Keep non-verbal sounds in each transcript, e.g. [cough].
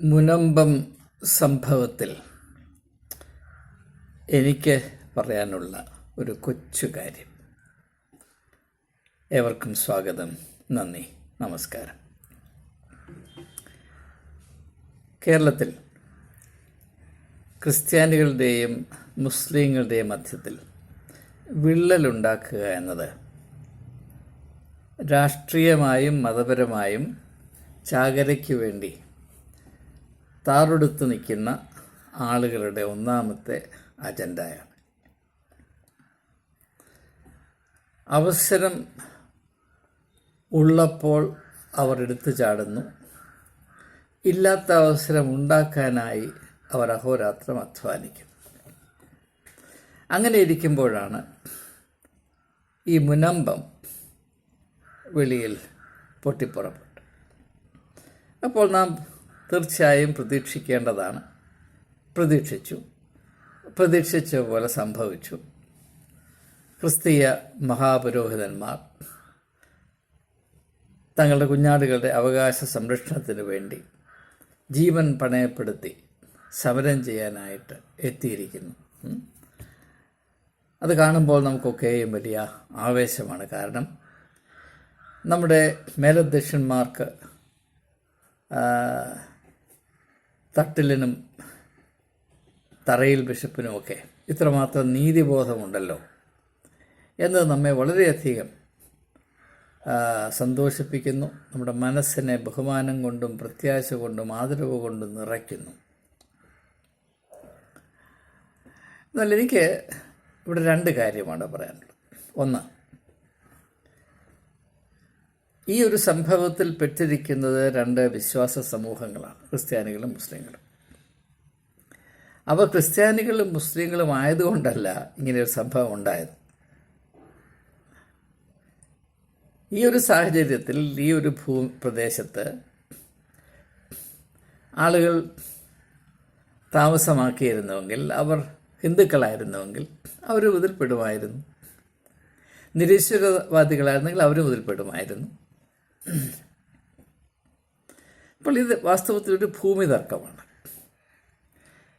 മുനമ്പം സംഭവത്തിൽ എനിക്ക് പറയാനുള്ള ഒരു കൊച്ചു കാര്യം. ഏവർക്കും സ്വാഗതം. നന്ദി. നമസ്കാരം. കേരളത്തിൽ ക്രിസ്ത്യാനികളുടെയും മുസ്ലിങ്ങളുടെയും മധ്യത്തിൽ വിള്ളലുണ്ടാക്കുക എന്നത് രാഷ്ട്രീയമായും മതപരമായും ചാകരയ്ക്ക് വേണ്ടി താറെടുത്ത് നിൽക്കുന്ന ആളുകളുടെ ഒന്നാമത്തെ അജണ്ടയാണ്. അവസരം ഉള്ളപ്പോൾ അവർ എടുത്തു ചാടുന്നു. ഇല്ലാത്ത അവസരം ഉണ്ടാക്കാനായി അവർ അഹോരാത്രം അധ്വാനിക്കും. അങ്ങനെ ഇരിക്കുമ്പോഴാണ് ഈ മുനമ്പം വെളിയിൽ പൊട്ടിപ്പുറപ്പെട്ടു അപ്പോൾ നാം തീർച്ചയായും പ്രതീക്ഷിക്കേണ്ടതാണ്. പ്രതീക്ഷിച്ചു. പ്രതീക്ഷിച്ച പോലെ സംഭവിച്ചു. ക്രിസ്തീയ മഹാപുരോഹിതന്മാർ തങ്ങളുടെ കുഞ്ഞാടുകളുടെ അവകാശ സംരക്ഷണത്തിന് വേണ്ടി ജീവൻ പണയപ്പെടുത്തി സമരം ചെയ്യാനായിട്ട് എത്തിയിരിക്കുന്നു. അത് കാണുമ്പോൾ നമുക്കൊക്കെയും വലിയ ആവേശമാണ്. കാരണം നമ്മുടെ മേലധ്യക്ഷന്മാർക്ക് തട്ടിലിനും തറയിൽ ബിഷപ്പിനുമൊക്കെ ഇത്രമാത്രം നീതിബോധമുണ്ടല്ലോ എന്ന് നമ്മെ വളരെയധികം സന്തോഷിപ്പിക്കുന്നു. നമ്മുടെ മനസ്സിനെ ബഹുമാനം കൊണ്ടും പ്രത്യാശ കൊണ്ടും ആദരവ് കൊണ്ടും നിറയ്ക്കുന്നു. എന്നാൽ എനിക്ക് ഇവിടെ രണ്ട് കാര്യമാണ് പറയാനുള്ളത്. ഒന്ന് ഈ ഒരു സംഭവത്തിൽ പെട്ടിരിക്കുന്നത് രണ്ട് വിശ്വാസ സമൂഹങ്ങളാണ് ക്രിസ്ത്യാനികളും മുസ്ലിങ്ങളും. അവ ക്രിസ്ത്യാനികളും മുസ്ലിങ്ങളും ആയതുകൊണ്ടല്ല ഇങ്ങനെയൊരു സംഭവം ഉണ്ടായത്. ഈ ഒരു സാഹചര്യത്തിൽ ഈ ഒരു ഭൂ പ്രദേശത്ത് ആളുകൾ താമസമാക്കിയിരുന്നുവെങ്കിൽ അവർ ഹിന്ദുക്കളായിരുന്നുവെങ്കിൽ അവർ ഇതിൽപ്പെടുമായിരുന്നു നിരീശ്വരവാദികളായിരുന്നെങ്കിൽ അവരും ഇതിൽപ്പെടുമായിരുന്നു അപ്പോൾ ഇത് വാസ്തവത്തിൽ ഒരു ഭൂമി തർക്കമാണ്.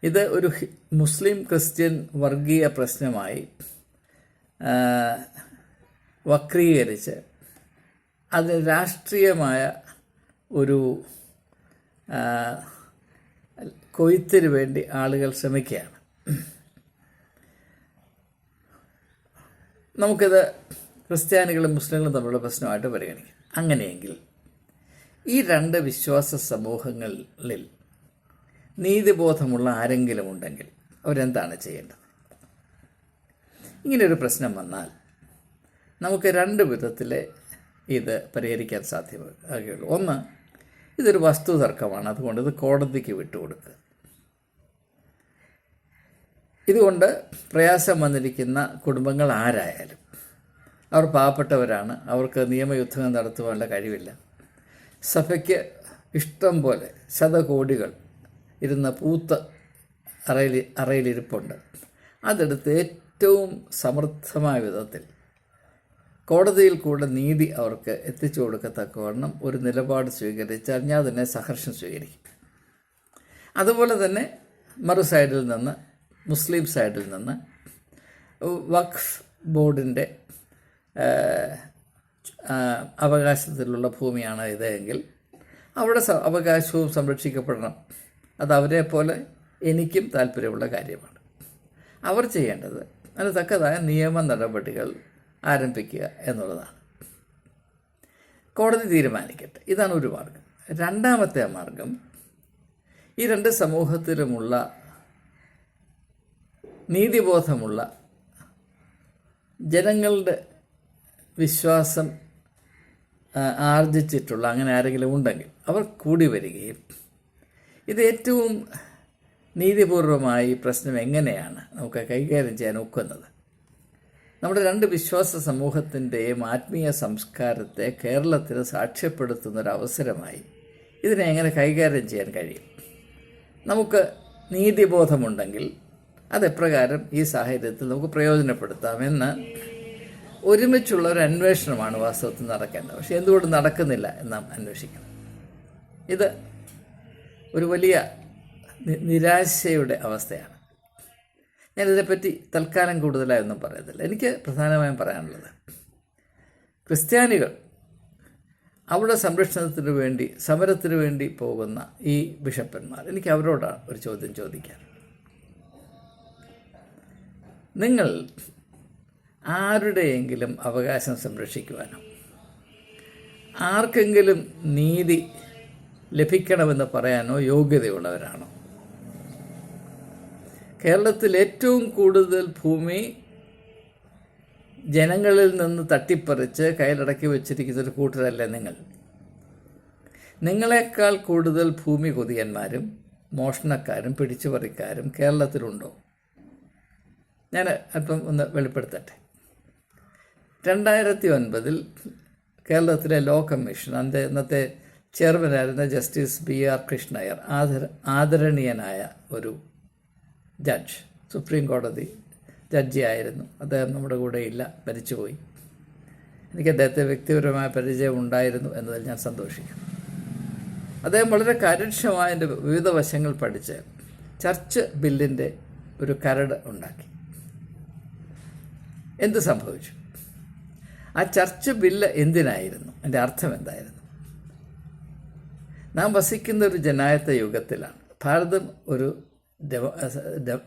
ഇത് ഒരു മുസ്ലിം ക്രിസ്ത്യൻ വർഗീയ പ്രശ്നമായി വക്രീകരിച്ച് അത് രാഷ്ട്രീയമായ ഒരു കൊയ്ത്തിന് വേണ്ടി ആളുകൾ ശ്രമിക്കുകയാണ്. നമുക്കിത് ക്രിസ്ത്യാനികളും മുസ്ലിങ്ങളും തമ്മിലുള്ള പ്രശ്നമായിട്ട് പരിഗണിക്കാം. അങ്ങനെയെങ്കിൽ ഈ രണ്ട് വിശ്വാസ സമൂഹങ്ങളിൽ നീതിബോധമുള്ള ആരെങ്കിലും ഉണ്ടെങ്കിൽ അവരെന്താണ് ചെയ്യേണ്ടത്? ഇങ്ങനെയൊരു പ്രശ്നം വന്നാൽ നമുക്ക് രണ്ട് വിധത്തിൽ ഇത് പരിഹരിക്കാൻ സാധ്യമാകുകയുള്ളൂ ഒന്ന് ഇതൊരു വസ്തു തർക്കമാണ് അതുകൊണ്ട് ഇത് കോടതിക്ക് വിട്ടുകൊടുക്കുക. ഇതുകൊണ്ട് പ്രയാസം വന്നിരിക്കുന്ന കുടുംബങ്ങൾ ആരായാലും അവർ പാവപ്പെട്ടവരാണ്. അവർക്ക് നിയമയുദ്ധങ്ങൾ നടത്തുവാനുള്ള കഴിവില്ല. സഭയ്ക്ക് ഇഷ്ടം പോലെ ശതകോടികൾ ഇരുന്ന പൂത്ത അറയിൽ അറയിലിരിപ്പുണ്ട് അതെടുത്ത് ഏറ്റവും സമർത്ഥമായ വിധത്തിൽ കോടതിയിൽ കൂടെ നീതി അവർക്ക് എത്തിച്ചു കൊടുക്കത്തക്കവണ്ണം ഒരു നിലപാട് സ്വീകരിച്ചാൽ ഞാൻ തന്നെ സഹർഷം സ്വീകരിക്കും. അതുപോലെ തന്നെ മറു സൈഡിൽ നിന്ന് മുസ്ലിം സൈഡിൽ നിന്ന് വഖഫ് ബോർഡിന്റെ അവകാശത്തിലുള്ള ഭൂമിയാണ് ഇത് എങ്കിൽ അവിടെ അവകാശവും സംരക്ഷിക്കപ്പെടണം. അത് അവരെ പോലെ എനിക്കും താല്പര്യമുള്ള കാര്യമാണ്. അവർ ചെയ്യേണ്ടത് അതിന് തക്കതായ നിയമ നടപടികൾ ആരംഭിക്കുക എന്നുള്ളതാണ്. കോടതി തീരുമാനിക്കട്ടെ. ഇതാണ് ഒരു മാർഗം. രണ്ടാമത്തെ മാർഗം ഈ രണ്ട് സമൂഹത്തിലുമുള്ള നീതിബോധമുള്ള ജനങ്ങളുടെ വിശ്വാസം ആർജിച്ചിട്ടുള്ള അങ്ങനെ ആരെങ്കിലും ഉണ്ടെങ്കിൽ അവർ കൂടി വരികയും. ഇത് ഏറ്റവും നീതിപൂർവമായി പ്രശ്നം എങ്ങനെയാണ് നമുക്ക് കൈകാര്യം ചെയ്യാൻ ഒക്കുന്നത്? നമ്മുടെ രണ്ട് വിശ്വാസ സമൂഹത്തിന്റെയും ആത്മീയ സംസ്കാരത്തെ കേരളത്തിന് സാക്ഷ്യപ്പെടുത്തുന്ന ഒരു അവസരമായി ഇതിനെ എങ്ങനെ കൈകാര്യം ചെയ്യാൻ കഴിയും? നമുക്ക് നീതിബോധമുണ്ടെങ്കിൽ അതെപ്രകാരം ഈ സാഹചര്യത്തിൽ നമുക്ക് പ്രയോജനപ്പെടുത്താമെന്ന് ഒരുമിച്ചുള്ള ഒരു അന്വേഷണമാണ് വാസ്തവത്തിൽ നടക്കേണ്ടത്. പക്ഷേ എന്തുകൊണ്ട് നടക്കുന്നില്ല എന്ന് നാം അന്വേഷിക്കണം. ഇത് ഒരു വലിയ നിരാശയുടെ അവസ്ഥയാണ്. ഞാനിതിനെപ്പറ്റി തൽക്കാലം കൂടുതലായൊന്നും പറയുന്നില്ല എനിക്ക് പ്രധാനമായും പറയാനുള്ളത് ക്രിസ്ത്യാനികൾ അവരുടെ സംരക്ഷണത്തിന് വേണ്ടി സമരത്തിന് വേണ്ടി പോകുന്ന ഈ ബിഷപ്പന്മാർ എനിക്ക് അവരോടാണ് ഒരു ചോദ്യം ചോദിക്കാൻ. നിങ്ങൾ ആരുടെയെങ്കിലും അവകാശം സംരക്ഷിക്കുവാനോ? ആർക്കെങ്കിലും നീതി ലഭിക്കണമെന്ന് പറയാനോ യോഗ്യതയുള്ളവരാണോ? കേരളത്തിൽ ഏറ്റവും കൂടുതൽ ഭൂമി ജനങ്ങളിൽ നിന്ന് തട്ടിപ്പറിച്ച് കയ്യിലടക്കി വെച്ചിരിക്കുന്ന ഒരു കൂട്ടരല്ലേ നിങ്ങൾ? നിങ്ങളെക്കാൾ കൂടുതൽ ഭൂമി കൊതിയന്മാരും മോഷണക്കാരും പിടിച്ചുപറിക്കാരും കേരളത്തിലുണ്ടോ? ഞാൻ അല്പം ഒന്ന് വെളിപ്പെടുത്തട്ടെ. രണ്ടായിരത്തി ഒൻപതിൽ കേരളത്തിലെ ലോ കമ്മീഷൻ അന്ത ഇന്നത്തെ ചെയർമാനായിരുന്ന ജസ്റ്റിസ് ബി ആർ കൃഷ്ണയർ ആദര ആദരണീയനായ ഒരു ജഡ്ജ് സുപ്രീം കോടതി ജഡ്ജിയായിരുന്നു. അദ്ദേഹം നമ്മുടെ കൂടെ ഇല്ല മരിച്ചുപോയി. എനിക്ക് അദ്ദേഹത്തെ വ്യക്തിപരമായ പരിചയം ഉണ്ടായിരുന്നു എന്നതിൽ ഞാൻ സന്തോഷിക്കുന്നു. അദ്ദേഹം വളരെ കാര്യക്ഷമമായ വിവിധ വശങ്ങൾ പഠിച്ച് ചർച്ച് ബില്ലിന്റെ ഒരു കരട് ഉണ്ടാക്കി. എന്ത് സംഭവിച്ചു? ആ ചർച്ച് ബില്ല് എന്തിനായിരുന്നു? എന്റെ അർത്ഥം എന്തായിരുന്നു? നാം വസിക്കുന്ന ഒരു ജനായത്ത യുഗത്തിലാണ്. ഭാരതം ഒരു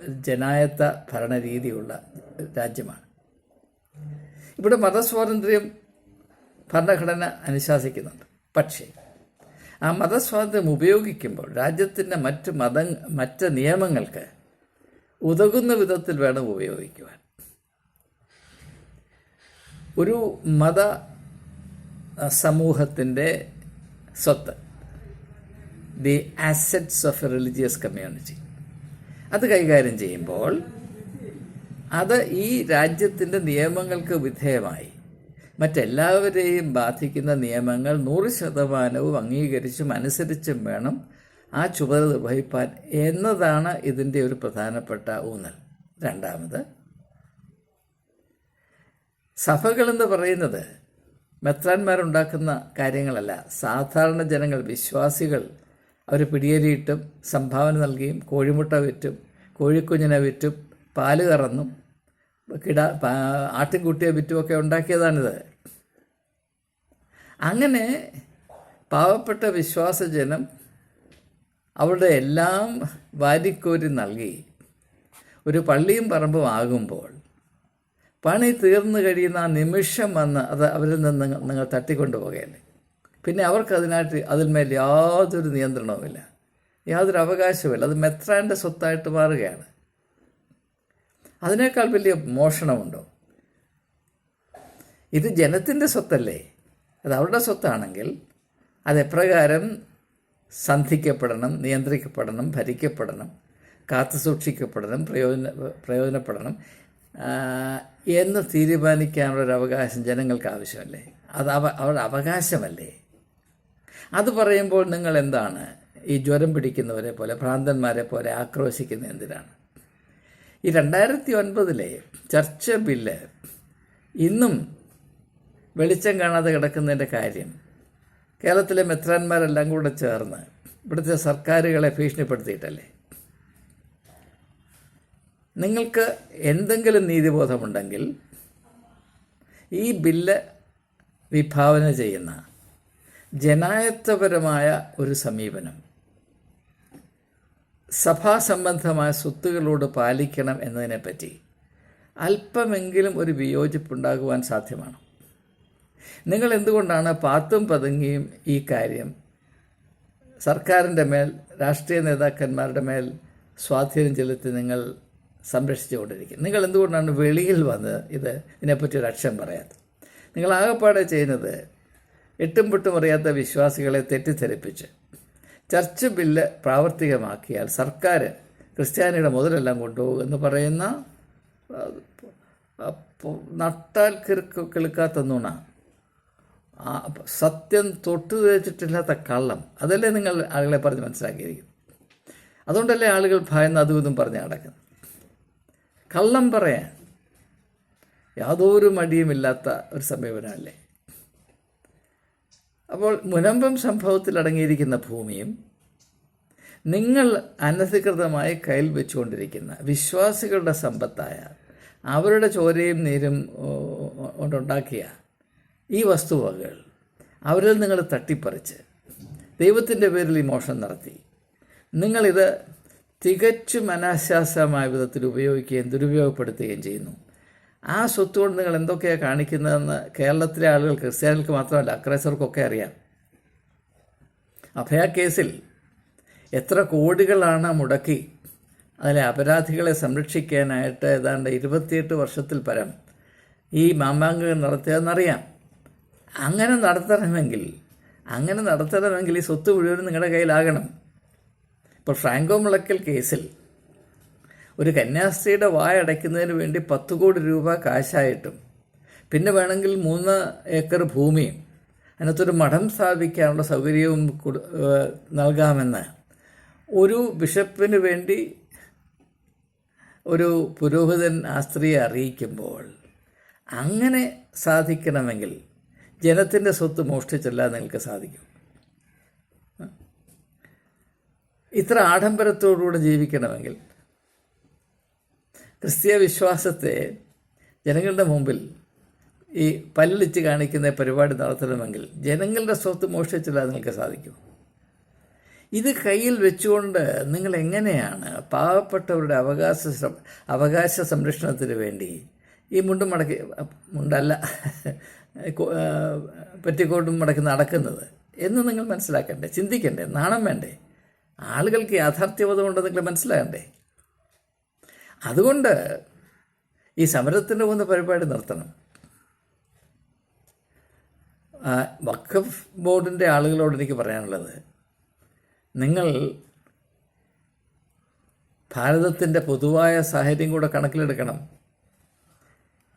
ജനായത്ത ഭരണരീതിയുള്ള രാജ്യമാണ്. ഇവിടെ മതസ്വാതന്ത്ര്യം ഭരണഘടന അനുശാസിക്കുന്നുണ്ട്. പക്ഷേ ആ മതസ്വാതന്ത്ര്യം ഉപയോഗിക്കുമ്പോൾ രാജ്യത്തിന്റെ മറ്റ് മത മറ്റ് നിയമങ്ങൾക്ക് ഉതകുന്ന വിധത്തിൽ വേണം ഉപയോഗിക്കുവാൻ. ഒരു മത സമൂഹത്തിന്റെ സ്വത്ത്. The assets of a religious community അത് കൈകാര്യം ചെയ്യുമ്പോൾ അത് ഈ രാജ്യത്തിന്റെ നിയമങ്ങൾക്ക് വിധേയമായി. മറ്റെല്ലാവരെയും ബാധിക്കുന്ന നിയമങ്ങൾ നൂറ് ശതമാനവും അംഗീകരിച്ചും അനുസരിച്ചും വേണം ആ ചുമതല നിർവഹിപ്പാൻ എന്നതാണ് ഇതിന്റെ ഒരു പ്രധാനപ്പെട്ട ഊന്നൽ. രണ്ടാമത് സഭകളെന്ന് പറയുന്നത് മെത്രാന്മാരുണ്ടാക്കുന്ന കാര്യങ്ങളല്ല. സാധാരണ ജനങ്ങൾ വിശ്വാസികൾ അവർ പിടിയേറിയിട്ടും സംഭാവന നൽകിയും കോഴിമുട്ട വിറ്റും കോഴിക്കുഞ്ഞിനെ വിറ്റും പാൽ കറന്നും കിട ആട്ടിൻകുട്ടിയെ വിറ്റുമൊക്കെ ഉണ്ടാക്കിയതാണിത്. അങ്ങനെ പാവപ്പെട്ട വിശ്വാസജനം അവരുടെ എല്ലാം വാരിക്കോരി നൽകി. ഒരു പള്ളിയും പറമ്പും ആകുമ്പോൾ പണി തീർന്നു കഴിയുന്ന ആ നിമിഷം വന്ന് അത് അവരിൽ നിന്ന് നിങ്ങൾ- തട്ടിക്കൊണ്ടു പോകേണ്ടേ പിന്നെ അവർക്ക് അതിനായിട്ട് അതിന്മേൽ യാതൊരു നിയന്ത്രണവുമില്ല. യാതൊരു അവകാശവുമില്ല. അത് മെത്രാന്റെ സ്വത്തായിട്ട് മാറുകയാണ്. അതിനേക്കാൾ വലിയ മോഷണമുണ്ടോ? ഇത് ജനത്തിന്റെ സ്വത്തല്ലേ? അത് അവരുടെ സ്വത്താണെങ്കിൽ അതെപ്രകാരം സന്ധിക്കപ്പെടണം നിയന്ത്രിക്കപ്പെടണം ഭരിക്കപ്പെടണം കാത്തു സൂക്ഷിക്കപ്പെടണം പ്രയോജന പ്രയോജനപ്പെടണം എന്ന് തീരുമാനിക്കാനുള്ളൊരു അവകാശം ജനങ്ങൾക്ക് ആവശ്യമല്ലേ? അത് അവ അവരുടെ അവകാശമല്ലേ? അത് പറയുമ്പോൾ നിങ്ങൾ എന്താണ്? ഈ ജ്വരം പിടിക്കുന്നവരെ പോലെ ഭ്രാന്തന്മാരെ പോലെ ആക്രോശിക്കുന്ന എന്തിനാണ്? ഈ രണ്ടായിരത്തി ഒൻപതിലെ ചർച്ച ബില്ല് ഇന്നും വെളിച്ചം കാണാതെ കിടക്കുന്നതിന്റെ കാര്യം കേരളത്തിലെ മെത്രാന്മാരെല്ലാം കൂടെ ചേർന്ന് ഇവിടുത്തെ സർക്കാരുകളെ ഭീഷണിപ്പെടുത്തിയിട്ടല്ലേ? നിങ്ങൾക്ക് എന്തെങ്കിലും നീതിബോധമുണ്ടെങ്കിൽ ഈ ബില്ല് വിഭാവന ചെയ്യുന്ന ജനായത്വപരമായ ഒരു സമീപനം സഭാ സംബന്ധമായ സ്വത്തുകളോട് പാലിക്കണം എന്നതിനെപ്പറ്റി അല്പമെങ്കിലും ഒരു വിയോജിപ്പുണ്ടാകുവാൻ സാധ്യമാണ്. നിങ്ങൾ എന്തുകൊണ്ടാണ് പാത്തും പതുങ്ങിയും ഈ കാര്യം സർക്കാരിന്റെ മേൽ രാഷ്ട്രീയ നേതാക്കന്മാരുടെ മേൽ സ്വാധീനം ചെലുത്തി നിങ്ങൾ സംരക്ഷിച്ചുകൊണ്ടിരിക്കുന്നത്. നിങ്ങൾ എന്തുകൊണ്ടാണ് വെളിയിൽ വന്ന് ഇത് ഇതിനെപ്പറ്റി ഒരു അക്ഷം പറയാത്തത്? നിങ്ങൾ ആകെപ്പാടെ ചെയ്യുന്നത് എട്ടും പൊട്ടും അറിയാത്ത വിശ്വാസികളെ തെറ്റിദ്ധരിപ്പിച്ച് ചർച്ച് ബില്ല് പ്രാവർത്തികമാക്കിയാൽ സർക്കാർ ക്രിസ്ത്യാനിയുടെ മുതലെല്ലാം കൊണ്ടുപോകും എന്ന് പറയുന്ന നട്ടാൽ കിറുക്ക് കിളുക്കാത്ത നുണ. സത്യം തൊട്ടു തേച്ചിട്ടില്ലാത്ത കള്ളം. അതല്ലേ നിങ്ങൾ ആളുകളെ പറഞ്ഞ് മനസ്സിലാക്കിയിരിക്കും അതുകൊണ്ടല്ലേ ആളുകൾ ഭയന്ന് അതും ഇതും പറഞ്ഞ് നടക്കുന്നത്. കള്ളം പറയാൻ യാതൊരു മടിയുമില്ലാത്ത ഒരു സമീപനമല്ലേ അപ്പോൾ മുനമ്പം സംഭവത്തിൽ അടങ്ങിയിരിക്കുന്ന ഭൂമിയും നിങ്ങൾ അനധികൃതമായി കയ്യിൽ വെച്ചുകൊണ്ടിരിക്കുന്ന വിശ്വാസികളുടെ സമ്പത്തായ അവരുടെ ചോരയും നീരും കൊണ്ടുണ്ടാക്കിയ ഈ വസ്തുവകകൾ അവരിൽ നിങ്ങൾ തട്ടിപ്പറിച്ച് ദൈവത്തിന്റെ പേരിൽ ഈ മോഷണം നടത്തി. നിങ്ങളിത് തികച്ചും അനാശാസ്യമായ വിധത്തിൽ ഉപയോഗിക്കുകയും ദുരുപയോഗപ്പെടുത്തുകയും ചെയ്യുന്നു. ആ സ്വത്ത് കൊണ്ട് നിങ്ങൾ എന്തൊക്കെയാണ് കാണിക്കുന്നതെന്ന് കേരളത്തിലെ ആളുകൾ ക്രിസ്ത്യാനികൾക്ക് മാത്രമല്ല അക്രൈസർക്കൊക്കെ അറിയാം. അഭയ കേസിൽ എത്ര കോടികളാണ് മുടക്കി അതിലെ അപരാധികളെ സംരക്ഷിക്കാനായിട്ട് ഏതാണ്ട് ഇരുപത്തിയെട്ട് വർഷത്തിൽ പരം ഈ മാമാങ്കം നടത്തിയതെന്നറിയാം. അങ്ങനെ നടത്തണമെങ്കിൽ അങ്ങനെ നടത്തണമെങ്കിൽ ഈ സ്വത്ത് മുഴുവനും നിങ്ങളുടെ കയ്യിലാകണം. ഇപ്പോൾ ഫ്രാങ്കോ മുളക്കൽ കേസിൽ ഒരു കന്യാസ്ത്രീയുടെ വായടയ്ക്കുന്നതിന് വേണ്ടി പത്ത് കോടി രൂപ കാശായിട്ടും പിന്നെ വേണമെങ്കിൽ മൂന്ന് ഏക്കർ ഭൂമിയും അതിനകത്തൊരു മഠം സ്ഥാപിക്കാനുള്ള സൗകര്യവും നൽകാമെന്ന് ഒരു ബിഷപ്പിന് വേണ്ടി ഒരു പുരോഹിതൻ ആ സ്ത്രീയെ അറിയിക്കുമ്പോൾ അങ്ങനെ സാധിക്കണമെങ്കിൽ ജനത്തിന്റെ സ്വത്ത് മോഷ്ടിച്ചല്ല നിങ്ങൾക്ക് സാധിക്കും. ഇത്ര ആഡംബരത്തോടുകൂടെ ജീവിക്കണമെങ്കിൽ ക്രിസ്തീയ വിശ്വാസത്തെ ജനങ്ങളുടെ മുമ്പിൽ ഈ പല്ലിച്ച് കാണിക്കുന്ന പരിപാടി നടത്തണമെങ്കിൽ ജനങ്ങളുടെ സ്വത്ത് മോഷ്ടിച്ചില്ലാതെ നിങ്ങൾക്ക് സാധിക്കും. ഇത് കയ്യിൽ വെച്ചുകൊണ്ട് നിങ്ങൾ എങ്ങനെയാണ് പാവപ്പെട്ടവരുടെ അവകാശ അവകാശ സംരക്ഷണത്തിന് വേണ്ടി ഈ മുണ്ടും മടക്കി മുണ്ടല്ല പെറ്റിക്കോട്ടും മടക്കി നടക്കുന്നത് എന്ന് നിങ്ങൾ മനസ്സിലാക്കണ്ടേ ചിന്തിക്കണ്ടേ നാണം വേണ്ടേ? ആളുകൾക്ക് യാഥാർത്ഥ്യബോധം ഉണ്ടെന്ന് നിങ്ങൾ മനസ്സിലാകണ്ടേ? അതുകൊണ്ട് ഈ സമരത്തിന്റെ പോകുന്ന പരിപാടി നിർത്തണം. വഖഫ് ബോർഡിന്റെ ആളുകളോട് എനിക്ക് പറയാനുള്ളത് നിങ്ങൾ ഭാരതത്തിന്റെ പൊതുവായ സാഹചര്യം കൂടെ കണക്കിലെടുക്കണം.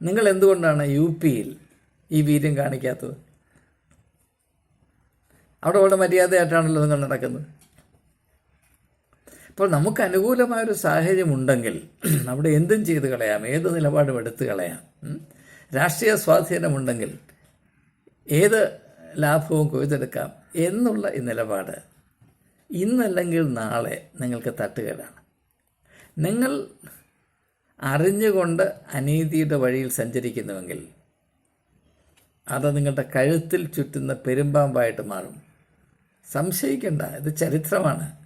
നിങ്ങൾ എന്തുകൊണ്ടാണ് യു പിയിൽ ഈ വീര്യം കാണിക്കാത്തത്? അവിടെ അവിടെ മര്യാദയായിട്ടാണല്ലോ നിങ്ങൾ നടക്കുന്നത്. അപ്പോൾ നമുക്ക് അനുകൂലമായ ഒരു സാഹചര്യം ഉണ്ടെങ്കിൽ [clears throat] അവിടെ എന്തും ചെയ്ത് കളയാം. ഏത് നിലപാടും എടുത്തു കളയാം. രാഷ്ട്രീയ സ്വാധീനമുണ്ടെങ്കിൽ ഏത് ലാഭവും കൊയ്തെടുക്കാം എന്നുള്ള ഈ നിലപാട് ഇന്നല്ലെങ്കിൽ നാളെ നിങ്ങൾക്ക് തട്ടുകേടാണ്. നിങ്ങൾ അറിഞ്ഞുകൊണ്ട് അനീതിയുടെ വഴിയിൽ സഞ്ചരിക്കുന്നുവെങ്കിൽ അത് നിങ്ങളുടെ കഴുത്തിൽ ചുറ്റുന്ന പെരുമ്പാമ്പായിട്ട് മാറും. സംശയിക്കേണ്ട ഇത് ചരിത്രമാണ്.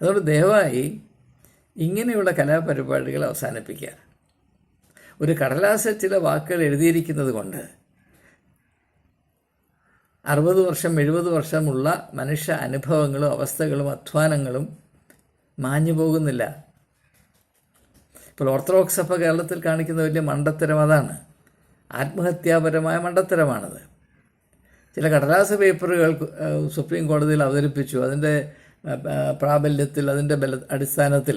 അതുകൊണ്ട് ദയവായി ഇങ്ങനെയുള്ള കലാപരിപാടികൾ അവസാനിപ്പിക്കുക. ഒരു കടലാസിൽ ചില വാക്കുകൾ എഴുതിയിരിക്കുന്നത് കൊണ്ട് അറുപത് വർഷം എഴുപത് വർഷമുള്ള മനുഷ്യ അനുഭവങ്ങളും അവസ്ഥകളും അധ്വാനങ്ങളും മാഞ്ഞു പോകുന്നില്ല. ഇപ്പോൾ ഓർത്തഡോക്സ് സഭ കേരളത്തിൽ കാണിക്കുന്ന വലിയ മണ്ടത്തരം അതാണ്. ആത്മഹത്യാപരമായ മണ്ടത്തരമാണത്. ചില കടലാസ പേപ്പറുകൾ സുപ്രീം കോടതിയിൽ അവതരിപ്പിച്ചു. അതിന്റെ പ്രാബല്യത്തിൽ അതിന്റെ ബല അടിസ്ഥാനത്തിൽ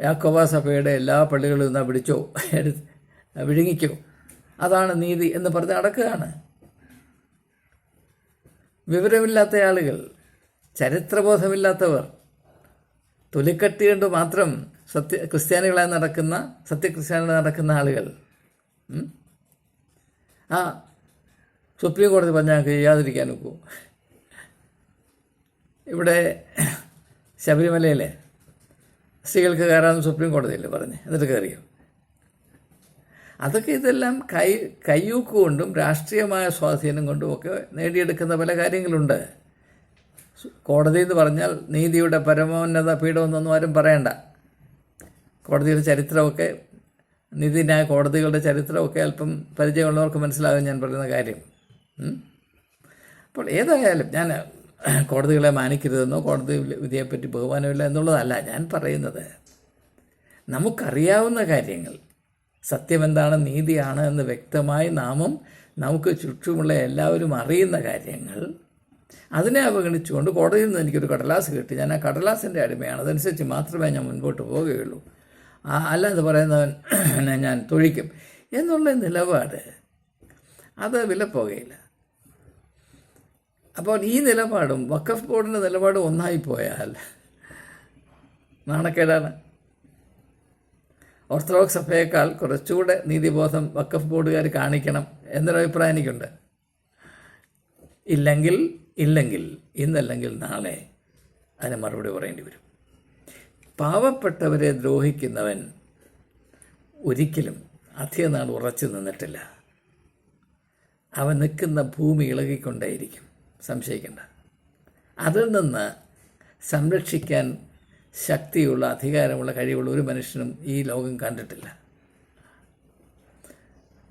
യാക്കോബ സഭയുടെ എല്ലാ പള്ളികളിൽ നിന്ന് പിടിച്ചോ? വിഴുങ്ങിക്കോ? അതാണ് നീതി എന്ന് പറഞ്ഞ് അടക്കുകയാണ്. വിവരമില്ലാത്ത ആളുകൾ ചരിത്രബോധമില്ലാത്തവർ തൊലിക്കട്ടി കൊണ്ട് മാത്രം സത്യ ക്രിസ്ത്യാനികളായി നടക്കുന്ന സത്യക്രിസ്ത്യാനികളായി നടക്കുന്ന ആളുകൾ ആ സുപ്രീം കോടതി പറഞ്ഞാൽ ഞങ്ങൾക്ക് ചെയ്യാതിരിക്കാൻ ഒക്കുമോ ഇവിടെ ശബരിമലയിലെ സ്ത്രീകൾക്ക് കയറാമെന്ന് സുപ്രീം കോടതിയിൽ പറഞ്ഞ്. എന്നിട്ട് കയറിയോ? അതൊക്കെ ഇതെല്ലാം കൈ കയ്യൂക്ക് കൊണ്ടും രാഷ്ട്രീയമായ സ്വാധീനം കൊണ്ടും ഒക്കെ നേടിയെടുക്കുന്ന പല കാര്യങ്ങളുണ്ട്. കോടതി എന്ന് പറഞ്ഞാൽ നീതിയുടെ പരമോന്നത പീഠമെന്നൊന്നും ആരും പറയണ്ട. കോടതിയുടെ ചരിത്രമൊക്കെ നീതിന്യായ കോടതികളുടെ ചരിത്രമൊക്കെ അല്പം പരിചയമുള്ളവർക്ക് മനസ്സിലാകും ഞാൻ പറയുന്ന കാര്യം. അപ്പോൾ ഏതായാലും ഞാൻ കോടതികളെ മാനിക്കരുതെന്നോ കോടതി വിധിയെപ്പറ്റി ബഹുമാനമില്ല എന്നുള്ളതല്ല ഞാൻ പറയുന്നത്. നമുക്കറിയാവുന്ന കാര്യങ്ങൾ. സത്യമെന്താണ് നീതിയാണ് എന്ന് വ്യക്തമായി നാമം നമുക്ക് ചുറ്റുമുള്ള എല്ലാവരും അറിയുന്ന കാര്യങ്ങൾ. അതിനെ അവഗണിച്ചുകൊണ്ട് കോടതിയിൽ നിന്ന് എനിക്കൊരു കടലാസ് കിട്ടി. ഞാൻ ആ കടലാസിന്റെ അടിമയാണ്. അതനുസരിച്ച് മാത്രമേ ഞാൻ മുൻപോട്ട് പോവുകയുള്ളൂ. അല്ല എന്ന് പറയുന്നവൻ [clears throat] ഞാൻ തൊഴിക്കും. എന്നുള്ള നിലപാട് അത് വിലപ്പോകയില്ല. അപ്പോൾ ഈ നിലപാടും വഖഫ് ബോർഡിന്റെ നിലപാടും ഒന്നായി പോയാൽ നാണക്കേടാണ്. ഓർത്തഡോക്സ് സഭയേക്കാൾ കുറച്ചുകൂടെ നീതിബോധം വഖഫ് ബോർഡുകാർ കാണിക്കണം എന്നൊരു അഭിപ്രായം എനിക്കുണ്ട്. ഇല്ലെങ്കിൽ ഇല്ലെങ്കിൽ ഇന്നല്ലെങ്കിൽ നാളെ അതിന് മറുപടി പറയേണ്ടി വരും. പാവപ്പെട്ടവരെ ദ്രോഹിക്കുന്നവൻ ഒരിക്കലും അധിക നാൾ ഉറച്ചു നിന്നിട്ടില്ല. അവൻ നിൽക്കുന്ന ഭൂമി ഇളകിക്കൊണ്ടേയിരിക്കും. സംശയിക്കേണ്ട. അതിൽ നിന്ന് സംരക്ഷിക്കാൻ ശക്തിയുള്ള അധികാരമുള്ള കഴിവുള്ള ഒരു മനുഷ്യനും ഈ ലോകം കണ്ടിട്ടില്ല.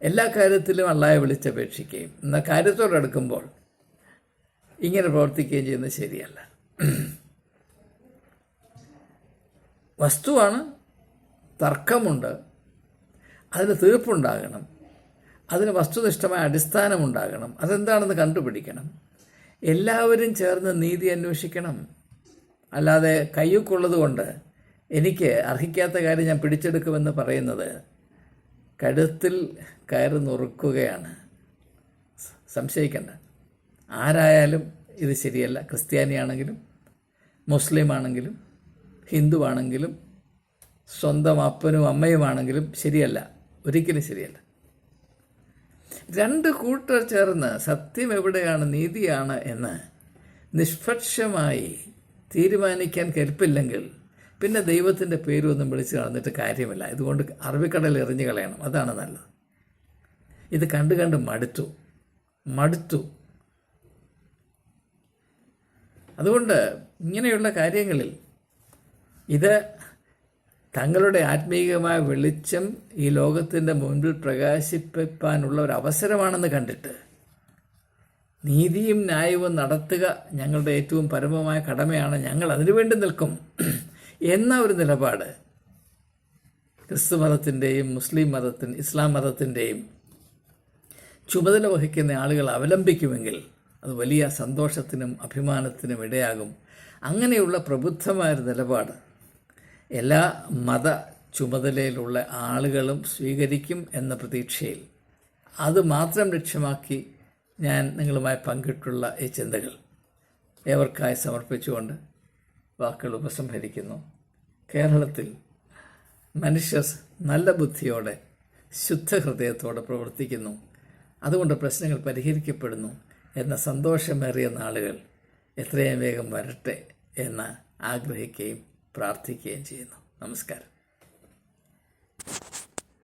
എല്ലാ കാര്യത്തിലും അള്ളായെ വിളിച്ചപേക്ഷിക്കുകയും എന്നാൽ കാര്യത്തോടടുക്കുമ്പോൾ ഇങ്ങനെ പ്രവർത്തിക്കുകയും ചെയ്യുന്നത് ശരിയല്ല. വസ്തുവാണ് തർക്കമുണ്ട് അതിന് തീർപ്പുണ്ടാകണം അതിന് വസ്തുനിഷ്ഠമായ അടിസ്ഥാനമുണ്ടാകണം അതെന്താണെന്ന് കണ്ടുപിടിക്കണം. എല്ലാവരും ചേർന്ന് നീതി അന്വേഷിക്കണം. അല്ലാതെ കയ്യൂക്കുള്ളത് കൊണ്ട് എനിക്ക് അർഹിക്കാത്ത കാര്യം ഞാൻ പിടിച്ചെടുക്കുമെന്ന് പറയുന്നത് കഴുത്തിൽ കയറി നുറുക്കുകയാണ്. സംശയിക്കേണ്ട. ആരായാലും ഇത് ശരിയല്ല. ക്രിസ്ത്യാനിയാണെങ്കിലും മുസ്ലിം ആണെങ്കിലും ഹിന്ദു ആണെങ്കിലും സ്വന്തം അപ്പനും അമ്മയുമാണെങ്കിലും ശരിയല്ല. ഒരിക്കലും ശരിയല്ല. രണ്ട് കൂട്ടർ ചേർന്ന് സത്യം എവിടെയാണ് നീതിയാണ് എന്ന് നിഷ്പക്ഷമായി തീരുമാനിക്കാൻ കരുപ്പില്ലെങ്കിൽ പിന്നെ ദൈവത്തിന്റെ പേരൊന്നും വിളിച്ച് കളഞ്ഞിട്ട് കാര്യമില്ല. ഇതുകൊണ്ട് അറബിക്കടൽ എറിഞ്ഞു കളയണം. അതാണ് നല്ലത്. ഇത് കണ്ട് കണ്ട് മടുത്തു. മടുത്തു. അതുകൊണ്ട് ഇങ്ങനെയുള്ള കാര്യങ്ങളിൽ ഇത് തങ്ങളുടെ ആത്മീയമായ വെളിച്ചം ഈ ലോകത്തിന്റെ മുൻപിൽ പ്രകാശിപ്പിക്കാനുള്ള ഒരു അവസരമാണെന്ന് കണ്ടിട്ട് നീതിയും ന്യായവും നടത്തുക ഞങ്ങളുടെ ഏറ്റവും പരമമായ കടമയാണ്. ഞങ്ങൾ അതിനുവേണ്ടി നിൽക്കും എന്ന ഒരു നിലപാട് ക്രിസ്തു മതത്തിന്റെയും മുസ്ലിം മതത്തിൻ ഇസ്ലാം മതത്തിന്റെയും ചുമതല വഹിക്കുന്ന ആളുകൾ അവലംബിക്കുമെങ്കിൽ അത് വലിയ സന്തോഷത്തിനും അഭിമാനത്തിനും ഇടയാകും. അങ്ങനെയുള്ള പ്രബുദ്ധമായൊരു നിലപാട് എല്ലാ മത ചുമതലയിലുള്ള ആളുകളും സ്വീകരിക്കും എന്ന പ്രതീക്ഷയിൽ അത് മാത്രം ലക്ഷ്യമാക്കി ഞാൻ നിങ്ങളുമായി പങ്കിട്ടുള്ള ഈ ചിന്തകൾ ഏവർക്കായി സമർപ്പിച്ചുകൊണ്ട് വാക്കുകൾ ഉപസംഹരിക്കുന്നു. കേരളത്തിൽ മനുഷ്യർ നല്ല ബുദ്ധിയോടെ ശുദ്ധ ഹൃദയത്തോടെ പ്രവർത്തിക്കുന്നു. അതുകൊണ്ട് പ്രശ്നങ്ങൾ പരിഹരിക്കപ്പെടുന്നു എന്ന സന്തോഷമേറിയ നാളുകൾ എത്രയും വേഗം വരട്ടെ എന്ന് ആഗ്രഹിക്കുകയും പ്രാർത്ഥിക്കുകയും ചെയ്യുന്നു. നമസ്കാരം.